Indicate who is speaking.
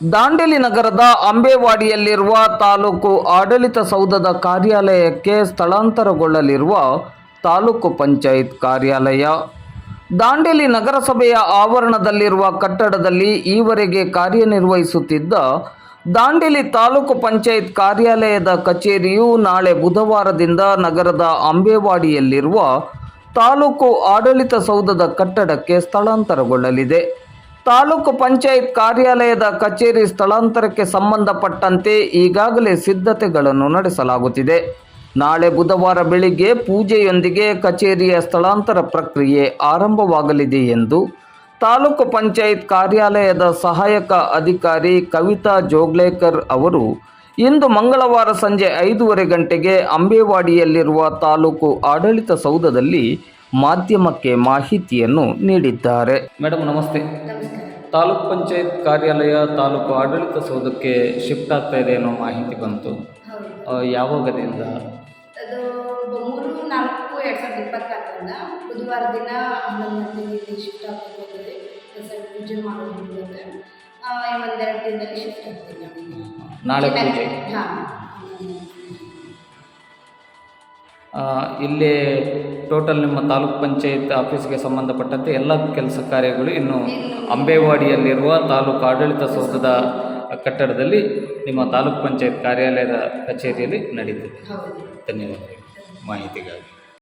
Speaker 1: ದಾಂಡೇಲಿ ನಗರದ ಅಂಬೇವಾಡಿಯಲ್ಲಿರುವ ತಾಲೂಕು ಆಡಳಿತ ಸೌಧದ ಕಾರ್ಯಾಲಯಕ್ಕೆ ಸ್ಥಳಾಂತರಗೊಳ್ಳಲಿರುವ ತಾಲೂಕು ಪಂಚಾಯತ್ ಕಾರ್ಯಾಲಯ. ದಾಂಡೇಲಿ ನಗರಸಭೆಯ ಆವರಣದಲ್ಲಿರುವ ಕಟ್ಟಡದಲ್ಲಿ ಈವರೆಗೆ ಕಾರ್ಯನಿರ್ವಹಿಸುತ್ತಿದ್ದ ದಾಂಡೇಲಿ ತಾಲೂಕು ಪಂಚಾಯತ್ ಕಾರ್ಯಾಲಯದ ಕಚೇರಿಯು ನಾಳೆ ಬುಧವಾರದಿಂದ ನಗರದ ಅಂಬೇವಾಡಿಯಲ್ಲಿರುವ ತಾಲೂಕು ಆಡಳಿತ ಸೌಧದ ಕಟ್ಟಡಕ್ಕೆ ಸ್ಥಳಾಂತರಗೊಳ್ಳಲಿದೆ. ತಾಲೂಕು ಪಂಚಾಯತ್ ಕಾರ್ಯಾಲಯದ ಕಚೇರಿ ಸ್ಥಳಾಂತರಕ್ಕೆ ಸಂಬಂಧಪಟ್ಟಂತೆ ಈಗಾಗಲೇ ಸಿದ್ಧತೆಗಳನ್ನು ನಡೆಸಲಾಗುತ್ತಿದೆ. ನಾಳೆ ಬುಧವಾರ ಬೆಳಿಗ್ಗೆ ಪೂಜೆಯೊಂದಿಗೆ ಕಚೇರಿಯ ಸ್ಥಳಾಂತರ ಪ್ರಕ್ರಿಯೆ ಆರಂಭವಾಗಲಿದೆ ಎಂದು ತಾಲೂಕು ಪಂಚಾಯತ್ ಕಾರ್ಯಾಲಯದ ಸಹಾಯಕ ಅಧಿಕಾರಿ ಕವಿತಾ ಜೋಗ್ಲೇಕರ್ ಅವರು ಇಂದು ಮಂಗಳವಾರ ಸಂಜೆ ಐದೂವರೆ ಗಂಟೆಗೆ ಅಂಬೇವಾಡಿಯಲ್ಲಿರುವ ತಾಲೂಕು ಆಡಳಿತ ಸೌಧದಲ್ಲಿ ಮಾಧ್ಯಮಕ್ಕೆ ಮಾಹಿತಿಯನ್ನು ನೀಡಿದ್ದಾರೆ. ಮೇಡಮ್ ನಮಸ್ತೆ.
Speaker 2: ನಮಸ್ಕಾರ
Speaker 1: ತಾಲೂಕ್ ಪಂಚಾಯತ್ ಕಾರ್ಯಾಲಯ ತಾಲೂಕು ಆಡಳಿತ ಸೌಧಕ್ಕೆ ಶಿಫ್ಟ್ ಆಗ್ತಾ ಇದೆ ಅನ್ನೋ ಮಾಹಿತಿ ಬಂತು. ಯಾವಾಗದಿಂದ?
Speaker 2: ಅದು ಮೂರು ನಾಲ್ಕು ಎರಡು ಸಾವಿರದ ಇಪ್ಪತ್ನಾಲ್ಕರಿಂದ ಬುಧವಾರ ದಿನ ಹನ್ನೊಂದು ಗಂಟೆಗೆ ಶಿಫ್ಟ್ ಸರ್ ಪೂಜೆ ಮಾಡೋದು ಒಂದೆರಡು ದಿನದಲ್ಲಿ ಶಿಫ್ಟ್ ಆಗ್ತೀವಿ ನಾವು
Speaker 1: ನಾಳೆ ಪೂಜೆ?
Speaker 2: ಹಾಂ.
Speaker 1: ಇಲ್ಲಿ ಟೋಟಲ್ ನಿಮ್ಮ ತಾಲೂಕ್ ಪಂಚಾಯತ್ ಆಫೀಸ್ಗೆ ಸಂಬಂಧಪಟ್ಟಂತೆ ಎಲ್ಲ ಕೆಲಸ ಕಾರ್ಯಗಳು ಇನ್ನು ಅಂಬೇವಾಡಿಯಲ್ಲಿರುವ ತಾಲೂಕು ಆಡಳಿತ ಸೌಧದ ಕಟ್ಟಡದಲ್ಲಿ ನಿಮ್ಮ ತಾಲೂಕ್ ಪಂಚಾಯತ್ ಕಾರ್ಯಾಲಯದ ಕಚೇರಿಯಲ್ಲಿ ನಡೀತದೆ. ಧನ್ಯವಾದಗಳು. ಮಾಹಿತಿಗಾಗಿ.